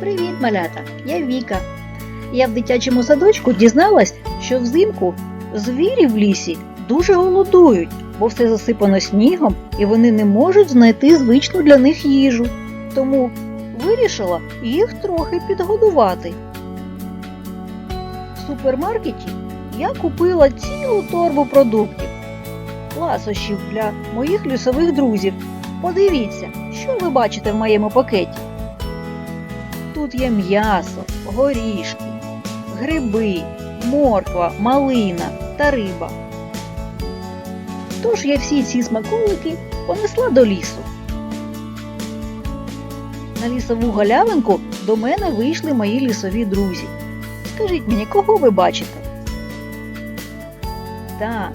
Привіт, малята! Я Віка. Я в дитячому садочку дізналась, що взимку звірі в лісі дуже голодують, бо все засипано снігом і вони не можуть знайти звичну для них їжу. Тому вирішила їх трохи підгодувати. В супермаркеті я купила цілу торбу продуктів, ласощів для моїх лісових друзів. Подивіться, що ви бачите в моєму пакеті. Тут є м'ясо, горішки, гриби, морква, малина та риба. Тож я всі ці смаколики понесла до лісу. На лісову галявинку до мене вийшли мої лісові друзі. Скажіть мені, кого ви бачите? Так,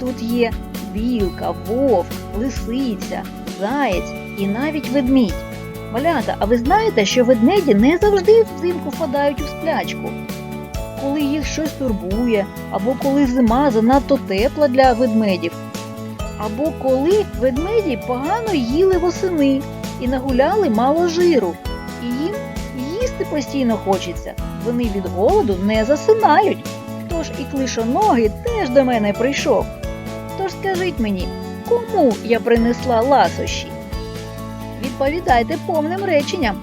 тут є білка, вовк, лисиця, заєць і навіть ведмідь. Малята, а ви знаєте, що ведмеді не завжди взимку впадають у сплячку? Коли їх щось турбує, або коли зима занадто тепла для ведмедів, або коли ведмеді погано їли восени і нагуляли мало жиру, і їм їсти постійно хочеться. Вони від голоду не засинають. Тож і клишоногий теж до мене прийшов. Тож скажіть мені, кому я принесла ласощі? Відповідайте повним реченням.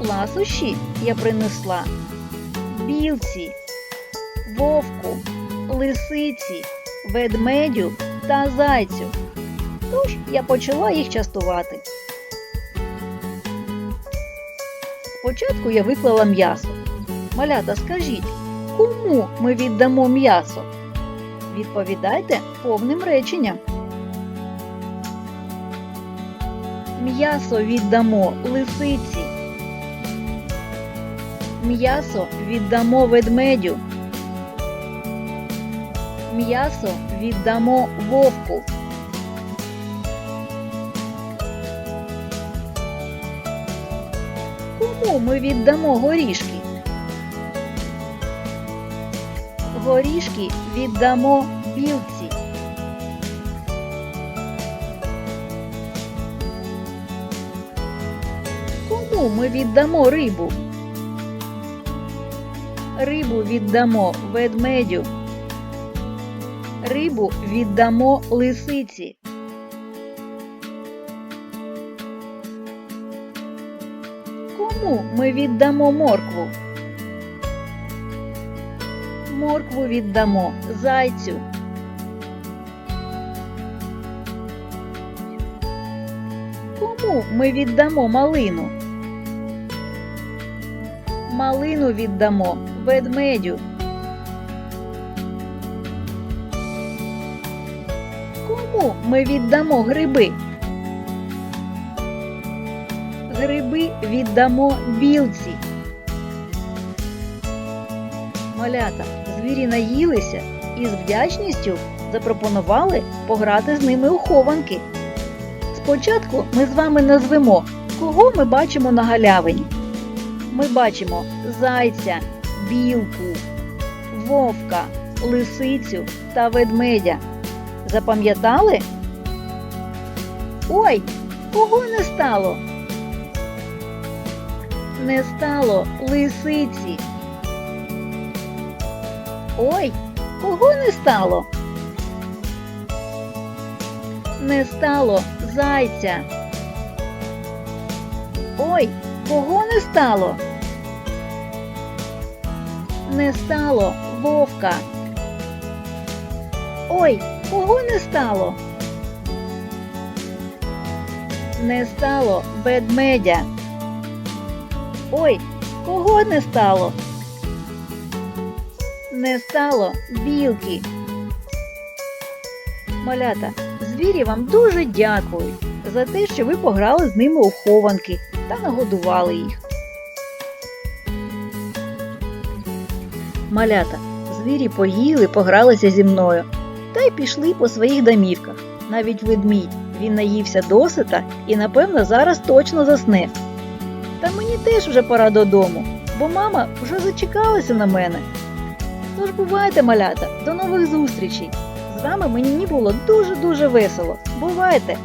Ласощі я принесла білці, вовку, лисиці, ведмедю та зайцю. Тож я почала їх частувати. Спочатку я виклала м'ясо. Малята, скажіть, кому ми віддамо м'ясо? Відповідайте повним реченням. М'ясо віддамо лисиці. М'ясо віддамо ведмедю. М'ясо віддамо вовку. Кому ми віддамо горішки? Горішки віддамо білці. Кому ми віддамо рибу? Рибу віддамо ведмедю. Рибу віддамо лисиці. Кому ми віддамо моркву? Моркву віддамо зайцю. Кому ми віддамо малину? Малину віддамо ведмедю. Кому ми віддамо гриби? Гриби віддамо білці. Малята, звірі наїлися і з вдячністю запропонували пограти з ними у хованки. Спочатку ми з вами назвемо, кого ми бачимо на галявині. Ми бачимо зайця, білку, вовка, лисицю та ведмедя. Запам'ятали? Ой, кого не стало? Не стало лисиці. Ой, кого не стало? Не стало зайця. Ой, кого не стало? Не стало вовка. Ой, кого не стало? Не стало ведмедя. Ой, кого не стало? Не стало білки. Малята, звірі вам дуже дякують за те, що ви пограли з ними у хованки та нагодували їх. Малята, звірі поїли, погралися зі мною та й пішли по своїх домівках. Навіть ведмідь він наївся досита і, напевно, зараз точно засне. Та мені теж вже пора додому, бо мама вже зачекалася на мене. Тож бувайте, малята, до нових зустрічей! З вами мені було дуже-дуже весело. Бувайте!